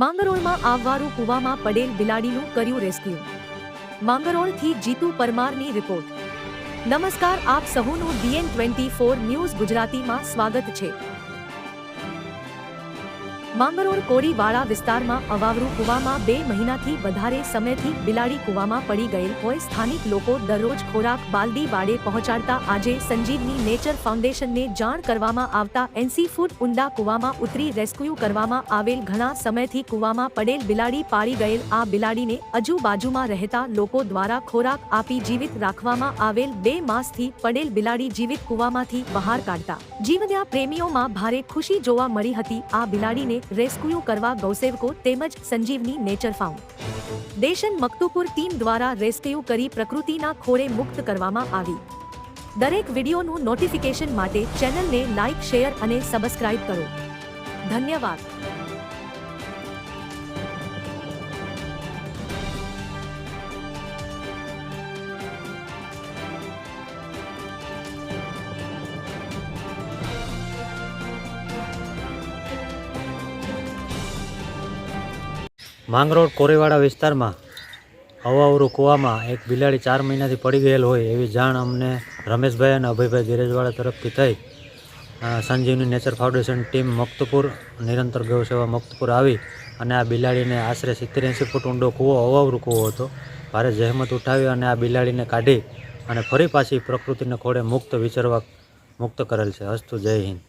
માંગરોળમાં આવવારું કૂવામાં પડેલ બિલાડીનું કર્યું રેસ્ક્યુ. માંગરોળથી જીતુ પરમારની રિપોર્ટ. નમસ્કાર, આપ સહુનું ડીએન ટ્વેન્ટી ફોર ન્યૂઝ ગુજરાતીમાં સ્વાગત છે. માંગરોળ કોળીવાળા વિસ્તારમાં અવાવરૂ કૂવામાં બે મહિનાથી વધારે સમયથી બિલાડી કૂવામાં પડી ગયેલ હોય સ્થાનિક લોકો દરરોજ ખોરાક બાલદી વાડે પહોંચાડતા આજે સંજીવની નેચર ફાઉન્ડેશનને જાણ કરવામાં આવતા એનસી ફૂટ ઊંડા કૂવામાં ઉતરી રેસ્ક્યુ કરવામાં આવેલ ઘણા સમયથી કૂવામાં પડેલ બિલાડી પાડી ગયેલ. આ બિલાડીને આજુબાજુમાં રહેતા લોકો દ્વારા ખોરાક આપી જીવિત રાખવામાં આવેલ બે માસથી પડેલ બિલાડી જીવિત કૂવામાંથી બહાર કાઢતા. જીવદયા પ્રેમીઓમાં ભારે ખુશી જોવા મળી હતી. આ બિલાડીને રેસ્ક્યુ કરવા ગૌસેવકો તેમજ Sanjivani nature foundation Maktupur team દ્વારા રેસ્ક્યુ કરી પ્રકૃતિના ખોળે મુક્ત કરવામાં આવી. દરેક વિડીયોનું નોટિફિકેશન માટે ચેનલને લાઇક શેર અને સબસ્ક્રાઇબ કરો. ધન્યવાદ. માંગરોળ કોરેવાડા વિસ્તારમાં અવાવરું કૂવામાં એક બિલાડી ચાર મહિનાથી પડી ગયેલ હોય એવી જાણ અમને રમેશભાઈ અને અભયભાઈ ગેરેજવાળા તરફથી થઈ. Sanjivani nature foundation team Maktapur, નિરંતર ગૌ સેવા મક્તપુર આવી અને આ બિલાડીને આશરે સિત્તેર એંસી ફૂટ ઊંડો કૂવો, અવાવરું કૂવો હતો. ભારે જહેમત ઉઠાવી અને આ બિલાડીને કાઢી અને ફરી પાછી પ્રકૃતિને ખોળે મુક્ત વિચરવા મુક્ત કરેલ છે. હસ્તુ જય હિન્દ.